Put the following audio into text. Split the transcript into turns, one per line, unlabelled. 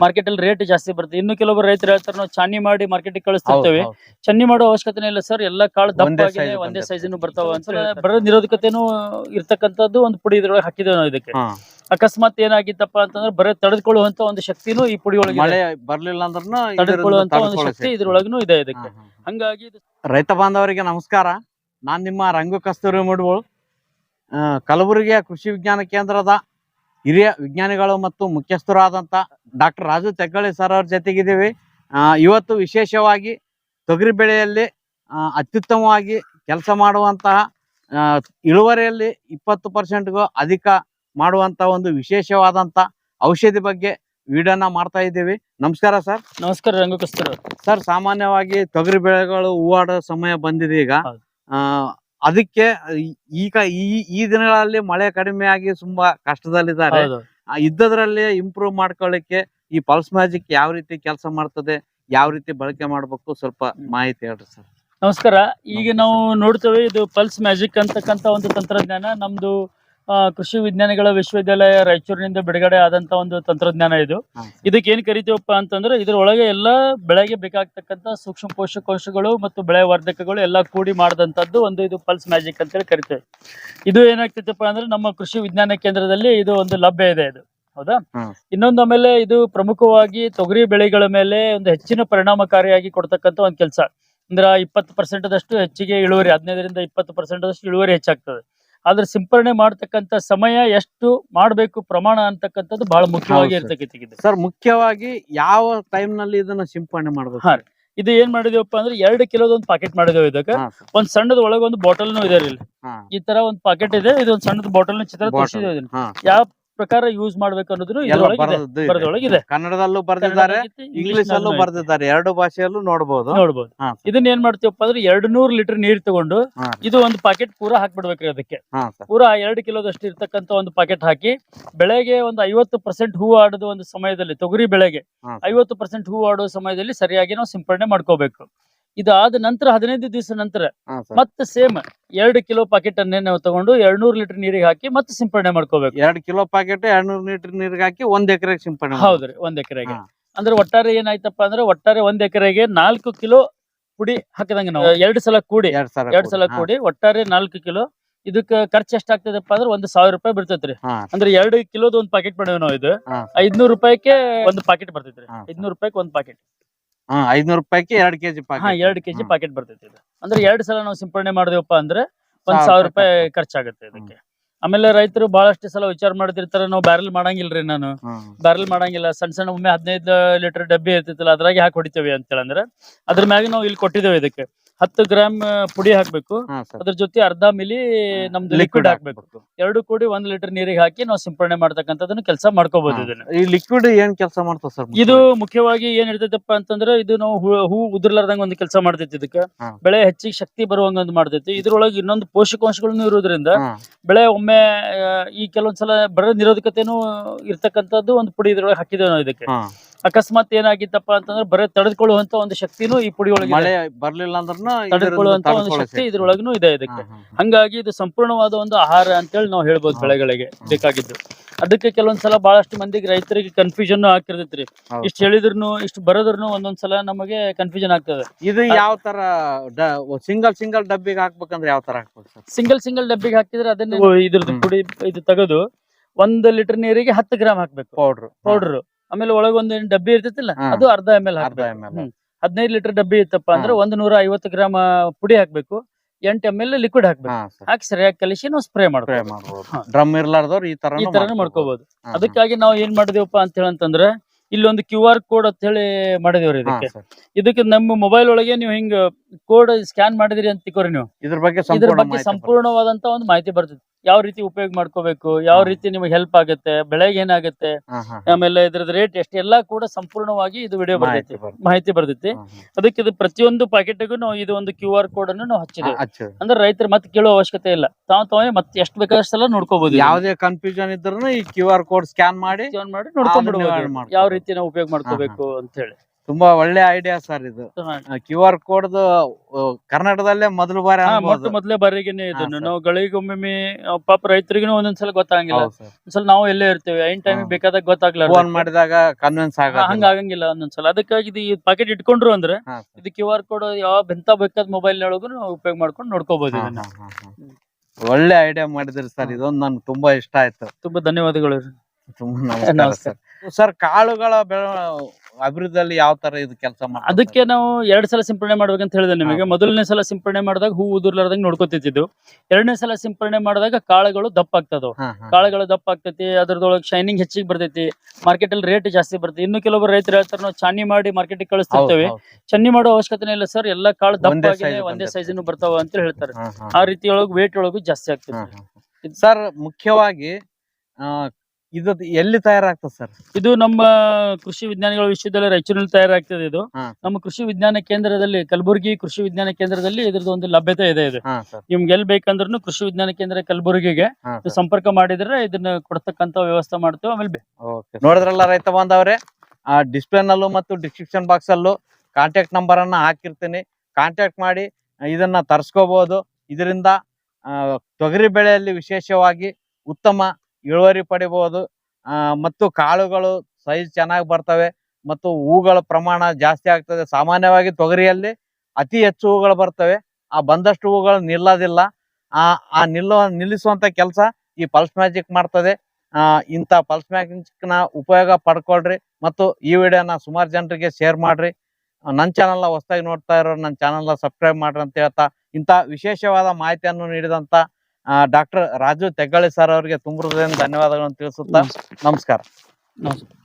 Market ಅಲ್ಲಿ rate ಜಾಸ್ತಿ ಬರುತ್ತೆ. ಇನ್ನು ಕೆಲವರು ರೈತರು ಹೇಳ್ತಾರೆ ನಾವು ಚಾನಿ ಮಾಡಿ ಮಾರ್ಕೆಟ್ ಕಳಿಸ್ತಿರ್ತೇವೆ. ಚನ್ನಿ ಮಾಡೋ ಅವಶ್ಯಕತೆ ಇಲ್ಲ ಸರ್. ಎಲ್ಲಾ ಕಾಳು
ದಪ್ಪಾಗಿದೆ
ಒಂದೇ. ಸೈಜ್ ಬರ್ತಾವ ಅಂತ ಬರೋ ನಿರೋಧಕತೆನೂ ಇರ್ತಕ್ಕಂಥದ್ದು ಒಂದು ಪುಡಿ ಇದ್ರೊಳಗೆ ಹಾಕಿದ್ದೇವೆ ನಾವು ಇದಕ್ಕೆ. ಅಕಸ್ಮಾತ್ ಏನಾಗಿತ್ತಪ್ಪ ಅಂತಂದ್ರೆ ಬರೀ ತಡೆದುಕೊಳ್ಳುವಂತ ಒಂದು ಶಕ್ತಿನೂ ಈ ಪುಡಿ ಒಳಗೆ
ಮಳೆ ಬರ್ಲಿಲ್ಲ ಅಂದ್ರೂ
ತಡೆದುಕೊಳ್ಳುವಂತ ಒಂದು ಶಕ್ತಿ ಇದ್ರೊಳಗೂ ಇದೆ ಇದಕ್ಕೆ. ಹಂಗಾಗಿ
ರೈತ ಬಾಂಧವರಿಗೆ ನಮಸ್ಕಾರ. ನಾನ್ ನಿಮ್ಮ ರಂಗು ಕಸ್ತೂರಿ ಮುಡ್ಬೋಳು ಆ, ಕಲಬುರಗಿಯ ಕೃಷಿ ವಿಜ್ಞಾನ ಕೇಂದ್ರದ ಹಿರಿಯ ವಿಜ್ಞಾನಿಗಳು ಮತ್ತು ಮುಖ್ಯಸ್ಥರಾದಂಥ ಡಾಕ್ಟರ್ ರಾಜು ತೆಕ್ಕಳಿ ಸರ್ ಅವ್ರ ಜೊತೆಗಿದ್ದೀವಿ. ಇವತ್ತು ವಿಶೇಷವಾಗಿ ತೊಗರಿ ಬೆಳೆಯಲ್ಲಿ ಅತ್ಯುತ್ತಮವಾಗಿ ಕೆಲಸ ಮಾಡುವಂತಹ ಇಳುವರಿಯಲ್ಲಿ ಇಪ್ಪತ್ತು ಪರ್ಸೆಂಟ್ಗೂ ಅಧಿಕ ಮಾಡುವಂತ ಒಂದು ವಿಶೇಷವಾದಂಥ ಔಷಧಿ ಬಗ್ಗೆ ವಿಡಿಯೋನ ಮಾಡ್ತಾ ಇದ್ದೀವಿ. ನಮಸ್ಕಾರ ಸರ್.
ನಮಸ್ಕಾರ ರಂಗಕಸ್ತರ
ಸರ್ ಸಾಮಾನ್ಯವಾಗಿ ತೊಗರಿ ಬೆಳೆಗಳು ಹೂವಾಡೋ ಸಮಯ ಬಂದಿದೆ ಈಗ. ಆ, ಅದಕ್ಕೆ ಈಗ ಈ ಈ ದಿನಗಳಲ್ಲಿ ಮಳೆ ಕಡಿಮೆ ಆಗಿ ತುಂಬಾ ಕಷ್ಟದಲ್ಲಿದ್ದಾರೆ. ಇದ್ದದ್ರಲ್ಲಿ ಇಂಪ್ರೂವ್ ಮಾಡ್ಕೊಳ್ಳಿಕ್ಕೆ ಈ ಪಲ್ಸ್ ಮ್ಯಾಜಿಕ್ ಯಾವ ರೀತಿ ಕೆಲಸ ಮಾಡ್ತದೆ ಯಾವ ರೀತಿ ಬಳಕೆ ಮಾಡ್ಬೇಕು ಸ್ವಲ್ಪ ಮಾಹಿತಿ ಹೇಳ್ರಿ ಸರ್.
ನಮಸ್ಕಾರ. ಈಗ ನಾವು ನೋಡ್ತೇವೆ ಇದು ಪಲ್ಸ್ ಮ್ಯಾಜಿಕ್ ಅಂತಕ್ಕಂತ ಒಂದು ತಂತ್ರಜ್ಞಾನ. ನಮ್ದು ಕೃಷಿ ವಿಜ್ಞಾನಿಗಳ ವಿಶ್ವವಿದ್ಯಾಲಯ ರಾಯಚೂರಿನಿಂದ ಬಿಡುಗಡೆ ಆದಂತ ಒಂದು ತಂತ್ರಜ್ಞಾನ ಇದು. ಇದಕ್ಕೆ ಏನ್ ಕರಿತೀವಪ್ಪ ಅಂತಂದ್ರೆ ಇದ್ರೊಳಗೆ ಎಲ್ಲಾ ಬೆಳೆಗೆ ಬೇಕಾಗ್ತಕ್ಕಂತ ಸೂಕ್ಷ್ಮ ಪೋಷಕಾಂಶಗಳು ಮತ್ತು ಬೆಳೆ ವರ್ಧಕಗಳು ಎಲ್ಲ ಕೂಡಿ ಮಾಡಿದಂತದ್ದು ಒಂದು ಇದು ಪಲ್ಸ್ ಮ್ಯಾಜಿಕ್ ಅಂತೇಳಿ ಕರಿತೇವೆ. ಇದು ಏನಾಗ್ತೈತಪ್ಪ ಅಂದ್ರೆ ನಮ್ಮ ಕೃಷಿ ವಿಜ್ಞಾನ ಕೇಂದ್ರದಲ್ಲಿ ಇದು ಒಂದು ಲಭ್ಯ ಇದೆ ಇದು. ಹೌದಾ. ಇನ್ನೊಂದು ಆಮೇಲೆ ಇದು ಪ್ರಮುಖವಾಗಿ ತೊಗರಿ ಬೆಳೆಗಳ ಮೇಲೆ ಒಂದು ಹೆಚ್ಚಿನ ಪರಿಣಾಮಕಾರಿಯಾಗಿ ಕೊಡ್ತಕ್ಕಂಥ ಒಂದು ಕೆಲಸ. ಅಂದ್ರ ಇಪ್ಪತ್ತು ಪರ್ಸೆಂಟ್ ದಷ್ಟು ಹೆಚ್ಚಿಗೆ ಇಳುವರಿ ಹದಿನೈದರಿಂದ ಇಪ್ಪತ್ತು ಪರ್ಸೆಂಟ್ ದಷ್ಟು ಇಳುವರಿ ಹೆಚ್ಚಾಗ್ತದೆ. ಆದ್ರೆ ಸಿಂಪರಣೆ ಮಾಡ್ತಕ್ಕಂಥ ಸಮಯ ಎಷ್ಟು ಮಾಡಬೇಕು ಪ್ರಮಾಣ ಅಂತಕ್ಕಂಥದ್ದು ಬಹಳ ಮುಖ್ಯವಾಗಿ
ಸರ್.
ಇರ್ತಕ್ಕಂಥ
ಸರ್ ಮುಖ್ಯವಾಗಿ ಯಾವ ಟೈಮ್ನಲ್ಲಿ ಇದನ್ನ ಸಿಂಪಡಣೆ ಮಾಡಬೇಕು?
ಹಾ. ಇದು ಏನ್ ಮಾಡಿದೇವಪ್ಪ ಅಂದ್ರೆ ಎರಡು ಕಿಲೋದ ಒಂದು ಪಾಕೆಟ್ ಮಾಡಿದೇವೆ ಇದಕ್ಕೆ. ಒಂದ್ ಸಣ್ಣದ ಒಳಗೆ ಒಂದು ಬಾಟಲ್ನು ಇದೆ ಇಲ್ಲಿ. ಈ ತರ ಒಂದ್ ಪಾಕೆಟ್ ಇದೆ ಇದು ಒಂದು ಸಣ್ಣದ ಬಾಟಲ್ ಚಿತ್ರ ಇದನ್ನ. ಯಾವ ಪ್ರಕಾರ ಯೂಸ್ ಮಾಡ್ಬೇಕು ಇದ್ರೊಳಗೆ ಇದೆ.
ಕನ್ನಡದಲ್ಲೂ ಬರ್ದಿದ್ದಾರೆ ಇಂಗ್ಲಿಷ್ ಅಲ್ಲೂ ಬರ್ದಿದ್ದಾರೆ. ಎರಡು ಭಾಷೆಯಲ್ಲೂ ನೋಡಬಹುದು ನೋಡಬಹುದು
ಇದನ್ನ ಏನ್ ಮಾಡ್ತೀವಪ್ಪ ಅಂದ್ರೆ ಎರಡ್ ನೂರ್ ಲೀಟರ್ ನೀರ್ ತಗೊಂಡು ಇದು ಒಂದು ಪಾಕೆಟ್ ಪೂರಾ ಹಾಕ್ಬಿಡ್ಬೇಕ್ರಿ ಅದಕ್ಕೆ. ಪೂರ ಎರಡು ಕಿಲೋದಷ್ಟು ಇರ್ತಕ್ಕಂತ ಒಂದು ಪಾಕೆಟ್ ಹಾಕಿ ಬೆಳೆಗೆ ಒಂದು ಐವತ್ತು ಪರ್ಸೆಂಟ್ ಹೂ ಆಡೋದು ಒಂದು ಸಮಯದಲ್ಲಿ ತೊಗರಿ ಬೆಳೆಗೆ. ಐವತ್ತು ಪರ್ಸೆಂಟ್ ಹೂ ಆಡೋ ಸಮಯದಲ್ಲಿ ಸರಿಯಾಗಿ ನಾವು ಸಿಂಪಡಣೆ ಮಾಡ್ಕೋಬೇಕು. ಇದಾದ ನಂತರ ಹದಿನೈದು ದಿವಸ ನಂತರ ಮತ್ತೆ ಸೇಮ್ ಎರಡು ಕಿಲೋ ಪಾಕೆಟ್ ಅನ್ನೇ ನಾವು ತಗೊಂಡು ಎರಡ್ನೂರು ಲೀಟರ್ ನೀರಿಗೆ ಹಾಕಿ ಮತ್ತೆ ಸಿಂಪಡಣೆ ಮಾಡ್ಕೋಬೇಕು.
ಎರಡು ಕಿಲೋ ಪಾಕೆಟ್ ಎರಡ್ನೂರ್ ಲೀಟರ್ ನೀರಿಗೆ ಹಾಕಿ ಒಂದ್ ಎಕರೆಗೆ ಸಿಂಪಡಣೆ.
ಹೌದ್ರಿ ಒಂದ್ ಎಕರೆಗೆ. ಅಂದ್ರೆ ಒಟ್ಟಾರೆ ಏನಾಯ್ತಪ್ಪ ಅಂದ್ರೆ ಒಟ್ಟಾರೆ ಒಂದ್ ಎಕರೆಗೆ ನಾಲ್ಕು ಕಿಲೋ ಪುಡಿ ಹಾಕಿದಂಗ ನಾವು. ಎರಡು ಸಲ ಕೂಡಿ
ಎರಡ್ ಸಲ
ಕೂಡಿ ಒಟ್ಟಾರೆ ನಾಲ್ಕು ಕಿಲೋ ಇದಕ್ಕ ಖರ್ಚು ಎಷ್ಟಾಗ್ತದಪ್ಪ ಅಂದ್ರೆ ಒಂದ್ ಸಾವಿರ ರೂಪಾಯಿ ಬರ್ತೈತ್ರಿ. ಅಂದ್ರೆ ಎರಡು ಕಿಲೋದ ಒಂದ್ ಪಾಕೆಟ್ ಮಾಡೇವಿ ನಾವು ಇದು. ಐದ್ನೂರು ರೂಪಾಯಿಗೆ ಒಂದ್ ಪಾಕೆಟ್ ಬರ್ತೈತ್ರಿ. ಐದ್ನೂರು ರೂಪಾಯಿಗೆ ಒಂದ್ ಪಾಕೆಟ್
ಹಾ, ಐದ್ನೂರ್ ರೂಪಾಯಿಗೆ ಎರಡ್ ಕೆಜಿ
ಹಾ ಎರಡು ಕೆಜಿ
ಪ್ಯಾಕೆಟ್
ಪಾಕೆಟ್ ಬರ್ತೈತಿ ಇದು. ಅಂದ್ರೆ ಎರಡ್ ಸಲ ನಾವು ಸಿಂಪಡಣೆ ಮಾಡಿದೆವಪ್ಪ ಅಂದ್ರೆ ಒಂದ್
ಸಾವಿರ
ಸಾವಿರ ರೂಪಾಯಿ ಖರ್ಚಾಗತ್ತೆ ಇದಕ್ಕೆ. ಆಮೇಲೆ ರೈತರು ಬಹಳಷ್ಟು ಸಲ ವಿಚಾರ ಮಾಡ್ತಿರ್ತಾರೆ ನಾವು ಬ್ಯಾರಲ್ ಮಾಡಂಗಿಲ್ರಿ ನಾನು. ಬ್ಯಾರಲ್ ಮಾಡಂಗಿಲ್ಲ ಸಣ್ಣ ಸಣ್ಣ ಒಮ್ಮೆ ಹದಿನೈದು ಲೀಟರ್ ಡಬ್ಬಿ ಇರ್ತಿತ್ತಲ್ಲ ಅದ್ರಾಗೆ ಹಾಕಿ ಹೊಡಿತೇವೆ ಅಂತೇಳಿ ಹೇಳಂದ್ರೆ ಅದ್ರ ಮ್ಯಾಗ ನಾವು ಇಲ್ಲಿ ಕೊಟ್ಟಿದ್ದೇವೆ ಇದಕ್ಕೆ. ಹತ್ತು ಗ್ರಾಮ್ ಪುಡಿ ಹಾಕ್ಬೇಕು.
ಹಾ ಸರ್.
ಅದ್ರ ಜೊತೆ ಅರ್ಧ ಮಿಲಿ ನಮ್ದು ಲಿಕ್ವಿಡ್ ಹಾಕ್ಬೇಕು. ಎರಡು ಕೂಡಿ ಒಂದ್ ಲೀಟರ್ ನೀರಿಗೆ ಹಾಕಿ ನಾವು ಸಿಂಪಡಣೆ ಮಾಡ್ತಕ್ಕಂಥದನ್ನ ಕೆಲಸ ಮಾಡ್ಕೋಬಹುದು ಇದನ್ನ.
ಈ ಲಿಕ್ವಿಡ್ ಏನ್ ಕೆಲಸ ಮಾಡ್ತಾವ ಸರ್?
ಇದು ಮುಖ್ಯವಾಗಿ ಏನ್ ಇರ್ತೈತಪ್ಪ ಅಂತಂದ್ರೆ ಇದು ನಾವು ಹೂ- ಹೂ ಉದುರ್ಲಾರ್ದಂಗ ಒಂದು ಕೆಲಸ ಮಾಡ್ತೈತಿ ಇದಕ್ಕ.
ಹಾ.
ಬೆಳೆ ಹೆಚ್ಚಿಗೆ ಶಕ್ತಿ ಬರುವಂಗ ಒಂದು ಮಾಡ್ತೈತಿ. ಇದ್ರೊಳಗೆ ಇನ್ನೊಂದು ಪೋಷಕಾಂಶಗಳನ್ನು ಇರೋದ್ರಿಂದ ಬೆಳೆ ಒಮ್ಮೆ ಆ, ಈ ಕೆಲವೊಂದ್ಸಲ ಬರ ನಿರೋಧಕತೆನೂ ಇರ್ತಕ್ಕಂಥದ್ದು ಒಂದು ಪುಡಿ ಇದ್ರೊಳಗೆ ಹಾಕಿದ್ದೇವೆ ನಾವು ಇದಕ್ಕೆ. ಅಕಸ್ಮಾತ್ ಏನಾಗಿತ್ತಪ್ಪ ಅಂತಂದ್ರೆ ಬರೀ ತಡೆದುಕೊಳ್ಳುವಂತ ಒಂದು ಶಕ್ತಿನೂ ಈ ಪುಡಿ ಒಳಗೆ
ಮಳೆ ಬರ್ಲಿಲ್ಲ ಅಂದ್ರೂ
ತಡೆದುಕೊಳ್ಳುವಂತ ಒಂದು ಶಕ್ತಿ ಇದ್ರೊಳಗೂ ಇದೆ ಇದಕ್ಕೆ ಹಂಗಾಗಿ ಇದು ಸಂಪೂರ್ಣವಾದ ಒಂದು ಆಹಾರ ಅಂತೇಳಿ ನಾವು ಹೇಳ್ಬೋದು. ಬೆಳೆಗಳಿಗೆ ಬೇಕಾಗಿದ್ದು. ಅದಕ್ಕೆ ಕೆಲವೊಂದ್ಸಲ ಬಹಳಷ್ಟು ಮಂದಿಗೆ ರೈತರಿಗೆ ಕನ್ಫ್ಯೂಷನ್ ಆಗ್ತಿರ್ತೈತ್ರಿ. ಇಷ್ಟು ಹೇಳಿದ್ರು ಇಷ್ಟು ಬರೋದ್ರೂ ಒಂದೊಂದ್ಸಲ ನಮಗೆ ಕನ್ಫ್ಯೂಷನ್ ಆಗ್ತದೆ.
ಇದು ಯಾವ ತರ ಸಿಂಗಲ್ ಸಿಂಗಲ್ ಡಬ್ಬಿಗೆ ಹಾಕ್ಬೇಕಂದ್ರೆ ಯಾವ ತರ ಹಾಕ್ಬೇಕು
ಸಿಂಗಲ್ ಸಿಂಗಲ್ ಡಬ್ಬಿಗೆ ಹಾಕಿದ್ರೆ ಅದನ್ನ ಇದ್ರದ್ದು ಪುಡಿ ಇದು ತೆಗೆದು ಒಂದ್ ಲೀಟರ್ ನೀರಿಗೆ ಹತ್ತು ಗ್ರಾಮ್ ಹಾಕ್ಬೇಕು.
ಪೌಡ್ರ್.
ಪೌಡರ್. ಆಮೇಲೆ ಒಳಗೊಂದು ಏನ್ ಡಬ್ಬಿ ಇರ್ತೈತಿಲ್ಲ
ಹಾ.
ಅದು ಅರ್ಧ ಎಂ ಎಲ್
ಅರ್ಧ ಎಂ ಎಲ್.
ಹದಿನೈದು ಲೀಟರ್ ಡಬ್ಬಿ ಇತ್ತಪ್ಪ ಅಂದ್ರೆ ಒಂದ್ ನೂರ ಐವತ್ತು ಗ್ರಾಮ್ ಪುಡಿ ಹಾಕ್ಬೇಕು ಎಂಟು ಎಂ ಎಲ್ ಲಿಕ್ವಿಡ್ ಹಾಕ್ಬೇಕು.
ಹಾ ಸರ್.
ಹಾಕಿ ಸರಿಯಾಗಿ ಕಲಿಸಿ ನಾವು ಸ್ಪ್ರೇ
ಸ್ಪ್ರೇ
ಮಾಡ್ಬೇಕು
ಮಾಡ್ಬೋದು
ಹಾ.
ಡ್ರಮ್ ಇರ್ಲಾರ್ದವ್ರು ಈ ತರ
ಈ ತರನು ಮಾಡ್ಕೋಬಹುದು ಅದಕ್ಕಾಗಿ ನಾವು ಏನ್ ಮಾಡಿದೇವಪ್ಪ ಅಂತ ಹೇಳಂತಂದ್ರೆ ಇಲ್ಲೊಂದು ಕ್ಯೂ ಆರ್ ಕೋಡ್ ಅಂತ ಹೇಳಿ ಮಾಡಿದೇವ್ರಿ ಇದಕ್ಕೆ. ಇದಕ್ಕೆ ನಮ್ಮ ಮೊಬೈಲ್ ಒಳಗೆ ನೀವು ಹಿಂಗ ಕೋಡ್ ಸ್ಕ್ಯಾನ್ ಮಾಡಿದಿರಿ ಅಂತ ತಿಕ್ಕೋರಿ ನೀವು.
ಇದ್ರ ಬಗ್ಗೆ
ಇದ್ರ ಬಗ್ಗೆ ಸಂಪೂರ್ಣವಾದಂತ ಒಂದು ಮಾಹಿತಿ ಬರ್ತದೆ. ಯಾವ ರೀತಿ ಉಪಯೋಗ ಮಾಡ್ಕೋಬೇಕು ಯಾವ ರೀತಿ ನಿಮಗೆ ಹೆಲ್ಪ್ ಆಗುತ್ತೆ ಬೆಳೆಗೆ ಏನಾಗುತ್ತೆ. ಆಮೇಲೆ ಇದ್ರದ್ದು ರೇಟ್ ಎಷ್ಟು ಎಲ್ಲಾ ಕೂಡ ಸಂಪೂರ್ಣವಾಗಿ ಇದು ವಿಡಿಯೋ ಬರ್ತೈತಿ. ಮಾಹಿತಿ ಬರ್ತೈತಿ. ಅದಕ್ಕೆ ಇದು ಪ್ರತಿಯೊಂದು ಪ್ಯಾಕೆಟ್ಗೂ ನಾವು ಇದು ಒಂದು ಕ್ಯೂ ಆರ್ ಕೋಡ್ ಅನ್ನು ನಾವು ಹಚ್ಚಿದ್ದೇವೆ
ಹಾ, ಹಚ್ಚು.
ಅಂದ್ರೆ ರೈತರು ಮತ್ತೆ ಕೇಳೋ ಅವಶ್ಯಕತೆ ಇಲ್ಲ. ತಾವ್ ತಾವೇ ಮತ್ತೆ ಎಷ್ಟು ಬೇಕಾದಷ್ಟೆಲ್ಲ ನೋಡ್ಕೋಬಹುದು
ಯಾವ್ದೇ ಕನ್ಫ್ಯೂಷನ್ ಇದ್ರೂ ಈ ಕ್ಯೂ ಆರ್ ಕೋಡ್ ಸ್ಕ್ಯಾನ್ ಮಾಡಿ
ಮಾಡಿ ನೋಡ್ಕೊಂಡ್ಬಿಡ್ಬೋದು ಯಾವ ರೀತಿ ನಾವು ಉಪಯೋಗ ಮಾಡ್ಕೋಬೇಕು ಅಂತ ಹೇಳಿ.
ತುಂಬಾ ಒಳ್ಳೆ ಐಡಿಯಾ ಸರ್ ಇದು. ಕ್ಯೂ ಆರ್ ಕೋಡ್ ಕರ್ನಾಟಕದಲ್ಲೇ ಮೊದಲು ಬಾರಿ.
ಮೊಟ್ಟ ಮೊದ್ಲೇ ಬಾರಿಗೆನೆ
ಹಾ,
ಇದನ್ನು. ನಾವು ಗಳಿಗೊಮ್ಮೆ ಪಾಪ ರೈತರಿಗೂ ಒಂದೊಂದ್ಸಲ
sir.
ಒಂದ್ಸಲ ನಾವು ಎಲ್ಲೇ ಇರ್ತೇವೆ. ಐನ್ ಟೈಮ್. ಬೇಕಾದಾಗ ಗೊತ್ತಾಗ್ಲಾರ
ಫೋನ್ ಮಾಡಿದಾಗ ಕನ್ವಿನ್ಸ್ ಆಗ
ಹಂಗ ಆಗಂಗಿಲ್ಲ ಒಂದೊಂದ್ಸಲ. ಅದಕ್ಕಾಗಿ ಇದು ಈ ಪಾಕೆಟ್ ಇಟ್ಕೊಂಡ್ರು ಅಂದ್ರೆ ಇದು ಕ್ಯೂ ಆರ್ ಕೋಡ್ ಯಾವ ಬೆಂತ ಬೇಕಾದ ಮೊಬೈಲ್ ಒಳಗೂ ಉಪಯೋಗ ಮಾಡ್ಕೊಂಡು ನೋಡ್ಕೋಬಹುದು
ಒಳ್ಳೆ ಐಡಿಯಾ ಮಾಡಿದ್ರಿ ಸರ್ ಇದೊಂದು ನನ್ಗೆ ತುಂಬಾ ಇಷ್ಟ ಆಯ್ತು.
ತುಂಬಾ ಧನ್ಯವಾದಗಳು.
ತುಂಬಾ ನಮಸ್ಕಾರ.
ನಮಸ್ಕಾರ.
ಸರ್ ಸರ್ ಕಾಳುಗಳ ಬೆಳ ಅಭಿವೃದ್ಧಿಯಲ್ಲಿ ಯಾವ ತರ ಇದು ಕೆಲಸ
ಅದಕ್ಕೆ ನಾವು ಎರಡ್ ಸಲ ಸಿಂಪಡಣೆ ಮಾಡ್ಬೇಕಂತ ಹೇಳಿದೆ ನಿಮಗೆ. ಮೊದಲನೇ ಸಲ ಸಿಂಪಡಣೆ ಮಾಡಿದಾಗ ಹೂ ಉದುರ್ಲಾರ್ದಂಗ್ ನೋಡ್ಕೊತಿದ್ದು ಎರಡನೇ ಸಲ ಸಿಂಪಡಣೆ ಮಾಡಿದಾಗ ಕಾಳುಗಳು ದಪ್ಪ ಆಗ್ತದ ಕಾಳುಗಳು ದಪ್ಪ ಆಗ್ತೈತಿ ಅದ್ರದೊಳಗೆ ಶೈನಿಂಗ್ ಹೆಚ್ಚಿಗೆ ಬರ್ತೈತಿ ಮಾರ್ಕೆಟ್ ಅಲ್ಲಿ ರೇಟ್ ಜಾಸ್ತಿ ಬರ್ತೈತಿ. ಇನ್ನು ಕೆಲವೊಬ್ಬರು ರೈತರು ಹೇಳ್ತಾರೆ ನಾವು ಚಾನಿ ಮಾಡಿ ಮಾರ್ಕೆಟ್ ಕಳಿಸ್ತಿರ್ತೇವೆ. ಚನ್ನಿ ಮಾಡೋ ಅವಶ್ಯಕತೆ ಇಲ್ಲ ಸರ್ ಎಲ್ಲಾ ಕಾಳು ದಪ್ಪ ಒಂದೇ
ಸೈಜ್
ಸೈಜ್ ಬರ್ತಾವ ಅಂತ ಹೇಳ್ತಾರೆ. ಆ ರೀತಿ ಒಳಗೆ ವೇಟ್ ಒಳಗೂ ಜಾಸ್ತಿ ಆಗ್ತದೆ
ಸರ್ ಮುಖ್ಯವಾಗಿ ಇದು ಎಲ್ಲಿ ತಯಾರಾಗ್ತದೆ ಸರ್?
ಇದು ನಮ್ಮ ಕೃಷಿ ವಿಜ್ಞಾನಿಗಳ ವಿಶ್ವವಿದ್ಯಾಲಯ ರಾಯಚೂರಿನಲ್ಲಿ ತಯಾರಾಗ್ತದೆ ಇದು.
ಹಾ.
ನಮ್ಮ ಕೃಷಿ ವಿಜ್ಞಾನ ಕೇಂದ್ರದಲ್ಲಿ ಕಲಬುರಗಿ ಕೃಷಿ ವಿಜ್ಞಾನ ಕೇಂದ್ರದಲ್ಲಿ ಇದ್ರದ್ದು ಒಂದು ಲಭ್ಯತೆ ಇದೆ ಇದು.
ಹಾ ಸರ್.
ನಿಮ್ಗೆ ಎಲ್ಲಿ ಬೇಕಂದ್ರೂ ಕೃಷಿ ವಿಜ್ಞಾನ ಕೇಂದ್ರ ಕಲಬುರಗಿಗೆ
ಹಾ
ಇದು ಸಂಪರ್ಕ ಮಾಡಿದ್ರೆ ಇದನ್ನ ಕೊಡ್ತಕ್ಕಂತ ವ್ಯವಸ್ಥೆ ಮಾಡ್ತೇವೆ ಆಮೇಲೆ ಬೆ-
ನೋಡಿದ್ರಲ್ಲ ರೈತ ಬಾಂಧವ್ರೆ ಆ ಡಿಸ್ಪ್ಲೇ ನಲ್ಲೂ ಮತ್ತು ಡಿಸ್ಕ್ರಿಪ್ಷನ್ ಬಾಕ್ಸ್ ಅಲ್ಲೂ ಕಾಂಟ್ಯಾಕ್ಟ್ ನಂಬರ್ ಅನ್ನ ಹಾಕಿರ್ತೀನಿ. ಕಾಂಟ್ಯಾಕ್ಟ್ ಮಾಡಿ ಆ, ಇದನ್ನ ತರಿಸ್ಕೋಬಹುದು ಇದರಿಂದ ಆ, ತೊಗರಿ ಬೆಳೆಯಲ್ಲಿ ವಿಶೇಷವಾಗಿ ಉತ್ತಮ ಇಳುವರಿ ಪಡಿಬಹುದು ಮತ್ತು ಕಾಳುಗಳು ಸೈಜ್ ಚೆನ್ನಾಗಿ ಬರ್ತವೆ. ಮತ್ತು ಹೂಗಳ ಪ್ರಮಾಣ ಜಾಸ್ತಿ ಆಗ್ತದೆ. ಸಾಮಾನ್ಯವಾಗಿ ತೊಗರಿಯಲ್ಲಿ ಅತಿ ಹೆಚ್ಚು ಹೂಗಳು ಬರ್ತವೆ. ಆ, ಬಂದಷ್ಟು ಹೂಗಳು ನಿಲ್ಲೋದಿಲ್ಲ. ಆ ಆ ನಿಲ್ಲುವ ನಿಲ್ಲಿಸುವಂತ ಕೆಲಸ ಈ ಪಲ್ಸ್ ಮ್ಯಾಜಿಕ್ ಮಾಡ್ತದೆ. ಆ ಇಂಥ ಪಲ್ಸ್ ಮ್ಯಾಜಿಕ್ನ ಉಪಯೋಗ ಪಡ್ಕೊಳ್ರಿ. ಮತ್ತು ಈ ವಿಡಿಯೋನ ಸುಮಾರು ಜನರಿಗೆ ಶೇರ್ ಮಾಡ್ರಿ. ನನ್ನ ಚಾನಲ್ನ ಹೊಸದಾಗಿ ನೋಡ್ತಾ ಇರೋ ನನ್ನ ಚಾನಲ್ನ ಸಬ್ಸ್ಕ್ರೈಬ್ ಮಾಡ್ರಿ ಅಂತ ಹೇಳ್ತಾ ಇಂಥ ವಿಶೇಷವಾದ ಮಾಹಿತಿಯನ್ನು ನೀಡಿದಂತ ಡಾಕ್ಟರ್ ರಾಜು ತೆಗ್ಗಾಳಿ ಸರ್ ಅವರಿಗೆ ತುಂಬ ಹೃದಯದ ಧನ್ಯವಾದಗಳನ್ನು ತಿಳಿಸುತ್ತಾ ನಮಸ್ಕಾರ.
ನಮಸ್ಕಾರ.